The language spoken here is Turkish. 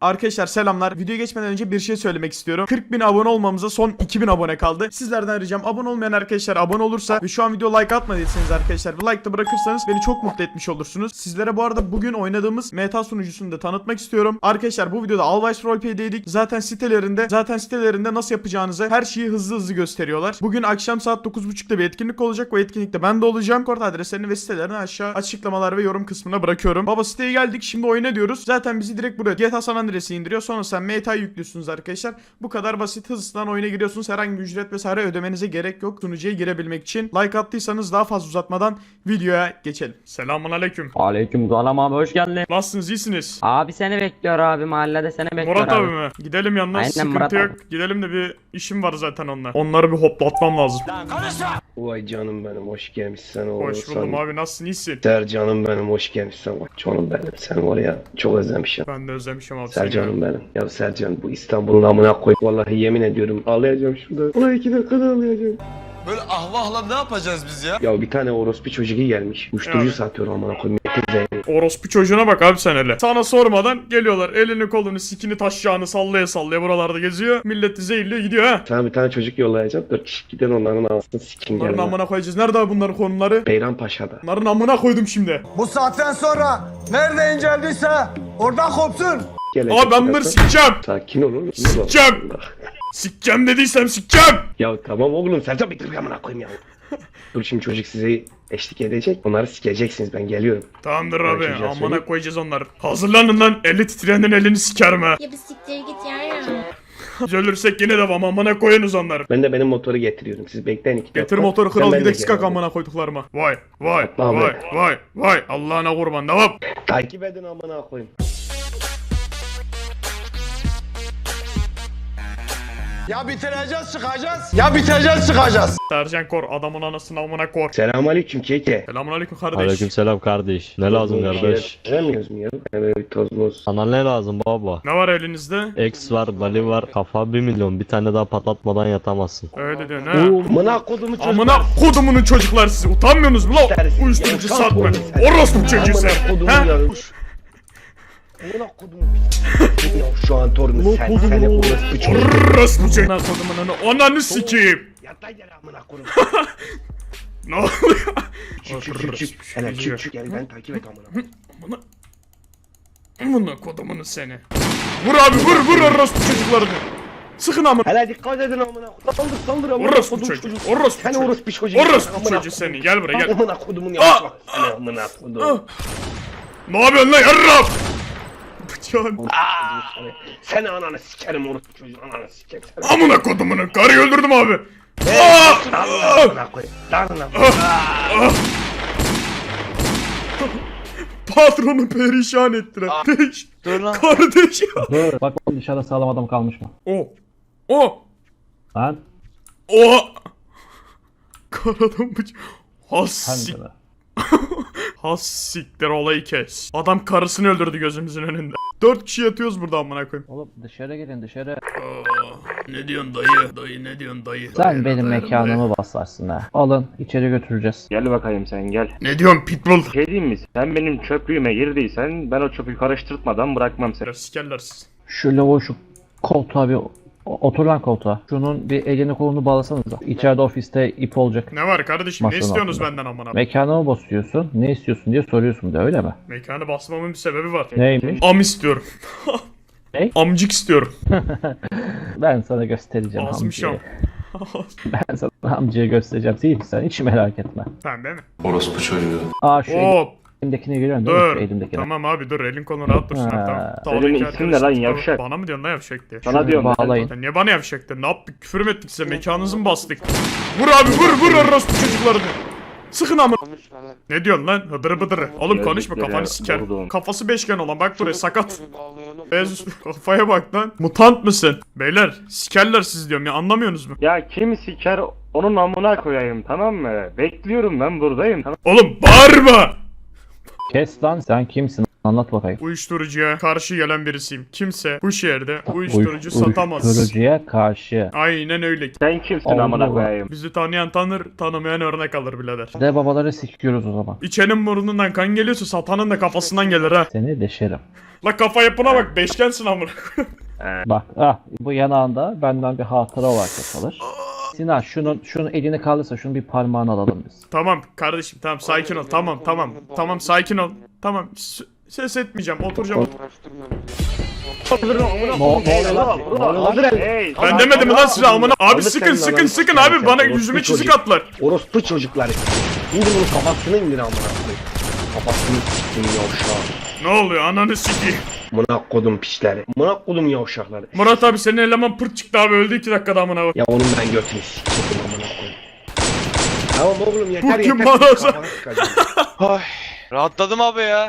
Arkadaşlar selamlar. Videoya geçmeden önce bir şey söylemek istiyorum. 40 bin abone olmamıza son 2000 abone kaldı. Sizlerden ricam abone olmayan arkadaşlar abone olursa ve şu an video like atmadıysanız arkadaşlar bir like da bırakırsanız beni çok mutlu etmiş olursunuz. Sizlere bu arada bugün oynadığımız meta sunucusunu da tanıtmak istiyorum. Arkadaşlar bu videoda Alvice Roleplay'deydik. Zaten sitelerinde zaten sitelerinde nasıl yapacağınızı her şeyi hızlı hızlı gösteriyorlar. Bugün akşam saat 9.30'da bir etkinlik olacak. O etkinlikte ben de olacağım. Kort adreslerini ve sitelerini aşağı açıklamalar ve yorum kısmına bırakıyorum. Baba siteye geldik. Şimdi oyuna diyoruz. Zaten bizi direkt buraya GTA San Andreas'e indiriyor. Sonra sen meta yüklüyorsunuz arkadaşlar. Bu kadar basit hızlıdan oyuna giriyorsunuz. Herhangi bir ücret vesaire ödemenize gerek yok. Sunucuya girebilmek için. Like attıysanız daha fazla uzatmadan videoya geçelim. Selamun aleyküm. Aleyküm selam abi hoş geldin. Nasılsınız iyisiniz? Abi seni bekliyor abi mahallede seni bekliyor Murat abi. abi mi? Gidelim yanına Aynen sıkıntı Murat yok. abi. Gidelim de bir işim var zaten onunla. Onları bir hoplatmam lazım. Vay canım benim hoş gelmişsin oğlum. Hoş buldum abi nasılsın iyisin? Sercan'ım benim hoş gelmişsin. Bak canım benim sen var ya çok özlemişim. Ben de özlemişim abi. Sercan'ım benim. Ya Sercan bu İstanbul'un amına koy. Vallahi yemin ediyorum ağlayacağım şurada. Ulan iki dakikada ağlayacağım. Böyle ahvahla ne yapacağız biz ya? Ya bir tane orospu çocuğu gelmiş. Uyuşturucu satıyor amına koy. Metin zengin. Orospu çocuğuna bak abi sen hele. Sana sormadan geliyorlar elini kolunu sikini taşacağını sallaya sallaya buralarda geziyor. Milleti zehirliyor gidiyor ha. Sana bir tane çocuk yollayacağım. Dört kişi giden onların ağzını sikin Bunların amına koyacağız. Nerede abi bunların konumları? Beyranpaşa'da. Bunların amına koydum şimdi. Bu saatten sonra nerede inceldiyse oradan kopsun. Gelecek Abi ben bunları sikeceğim. Sakin ol oğlum. Sikeceğim. Sikeceğim dediysem sikeceğim. Ya tamam oğlum Sercan bitir amına koyayım ya. Dur şimdi çocuk size eşlik edecek. Onları sikeceksiniz ben geliyorum. Tamamdır abi çocuğa amına söyleyeyim. koyacağız onları. Hazırlanın lan. Eli titreyenin elini sikerim ha. Ya bir siktir git ya. Biz ölürsek yine devam amına koyunuz onları. Ben de benim motoru getiriyorum. Siz bekleyin iki Getir dakika. motoru Ben kral benimle gidek sikak geliyorum. amına koyduklarıma. Vay vay Atla abi. vay vay vay. Allah'ına kurban devam. Takip edin amına koyayım. Ya bitireceğiz çıkacağız. Ya biteceğiz çıkacağız. Sercan kor adamın anasını amına kor. Selamünaleyküm keke. Selamun aleyküm kardeş. Aleykümselam kardeş. Ne lazım kardeş? Veremiyoruz mu ya? Yani bir toz moz. Sana ne lazım baba? Ne var elinizde? X var, Bali var, kafa 1 milyon. Bir tane daha patlatmadan yatamazsın. Öyle diyorsun ha. Amına kodumu çocuk. Amına kodumunun çocuklar sizi utanmıyorsunuz mu lan? Uyuşturucu Ya, satma. kalk oğlum. Orospu çocuğu sen. Amına kodumu Ha? ya. Amına kodumu. Ya şu an torunu sen seni orospu çocuk. Orospu çocuğu. Amına kodumunun ananı sikeyim. Yat lan yere amına kodum. Ne oluyor? Çık çık çık çık. Hele çık çık gel ben takip et amına. Amına. Amına kodumunu seni. Vur abi vur vur orospu çocuklarını. Sıkın amına. Hele dikkat edin amına. Saldır saldır amına Orospu çocuk. Orospu Sen çocuk. orospu çocuğu. Orospu Amına çocuğu seni. Gel buraya gel. Amına kodumun Ah! yavaş bak. Seni amına kodum. Ah! Ne yapıyorsun lan yarrab? Bıçağın. Seni ananı sikerim orospu çocuğu ananı sikerim. Amına kodumunun. Karıyı öldürdüm abi. Darına koy. Darına amına. Patronu perişan ettiler. Peş. Dur lan. Kardeş. Dur bak oğlum dışarıda sağlam adam kalmış mı? O. O. Lan O. Karadan bıç. Has sen de. Has siktir olayı kes. Adam karısını öldürdü gözümüzün önünde. Dört kişi yatıyoruz burada amına koyayım. Oğlum dışarı gelin dışarı. Aa, ne diyorsun dayı? Dayı ne diyorsun dayı? Sen benim mekanımı basarsın ha. Alın içeri götüreceğiz. Gel bakayım sen gel. Ne diyorsun pitbull? Şey diyeyim mi? Sen benim çöplüğüme girdiysen ben o çöpü karıştırtmadan bırakmam seni. Sikerler siz. Şu lavuğu şu koltuğa bir o- otur lan koltuğa. Şunun bir elini kolunu bağlasanıza. İçeride ofiste ip olacak. Ne var kardeşim? Ne Masanın istiyorsunuz altında. benden amına? Mekanımı basıyorsun. Ne istiyorsun diye soruyorsun da öyle mi? Mekanı basmamın bir sebebi var. Neymiş? Am istiyorum. Ne? Amcık istiyorum. Ben sana göstereceğim Ağzım şam. amcayı. Ben sana amcayı göstereceğim. Değil sen hiç merak etme. Sen değil mi? Orospu çocuğu. Aa şu Hop. Elimdekini görüyorsun değil mi? Şu Dur. elimdekini. Tamam abi dur elin kolun rahat dursun. Ha. Tamam. Senin Sağdaki ismin ne lan, yavşak? Bana mı diyorsun lan yavşak diye? Sana diyorum. Bağlayın. Sen niye bana yavşak diyorsun? Ne yaptık? Küfür mü ettik size? Mekanınızı mı bastık? Vur abi vur vur orospu çocuklarını. Sıkın amına. Ne diyorsun lan? Hıdırı bıdırı. Oğlum konuşma kafanı siker. Kafası beşgen olan bak buraya sakat. Beyaz üstü kafaya bak lan. Mutant mısın? Beyler sikerler siz diyorum ya anlamıyorsunuz mu? Ya kim siker onun amına koyayım tamam mı? Bekliyorum ben buradayım tamam Oğlum bağırma. Kes lan sen kimsin? Anlat bakayım. Uyuşturucuya karşı gelen birisiyim. Kimse bu şehirde uyuşturucu Uyuş- satamaz. Uyuşturucuya karşı. Aynen öyle. Sen kimsin Allah amına Allah. koyayım? Bizi tanıyan tanır, tanımayan örnek alır birader. De babaları sikiyoruz o zaman. İçenin burnundan kan geliyorsa satanın da kafasından gelir ha. Seni deşerim. La kafa yapına bak beşgensin amına. Bak ah bu yanağında benden bir hatıra olarak kalır. Sinan şunun şunun elini kaldırsa şunun bir parmağını alalım biz. tamam kardeşim tamam sakin ol. Tamam tamam. Tamam sakin ol. Tamam. s- Ses etmeyeceğim. Oturacağım. Ne, ne oluyor lan? Ne oluyor lan? Hey, Ben demedim mi lan size amına. Abi sıkın sıkın sıkın abi bana yüzüme çizik atlar. Orospu çocukları. İndir bunu kafasına indir amına koyayım. Kafasını siktim yavşak. Ne oluyor ananı sikeyim. Mına kodum piçleri. Mına kodum yavşakları. Murat abi senin eleman pırt çıktı abi öldü iki dakikada amına bak. Ya onun ben götünü siktim amına koyayım. Tamam oğlum yeter Bu kim yeter. bana? Kafanı sıkacağım. Rahatladım abi ya.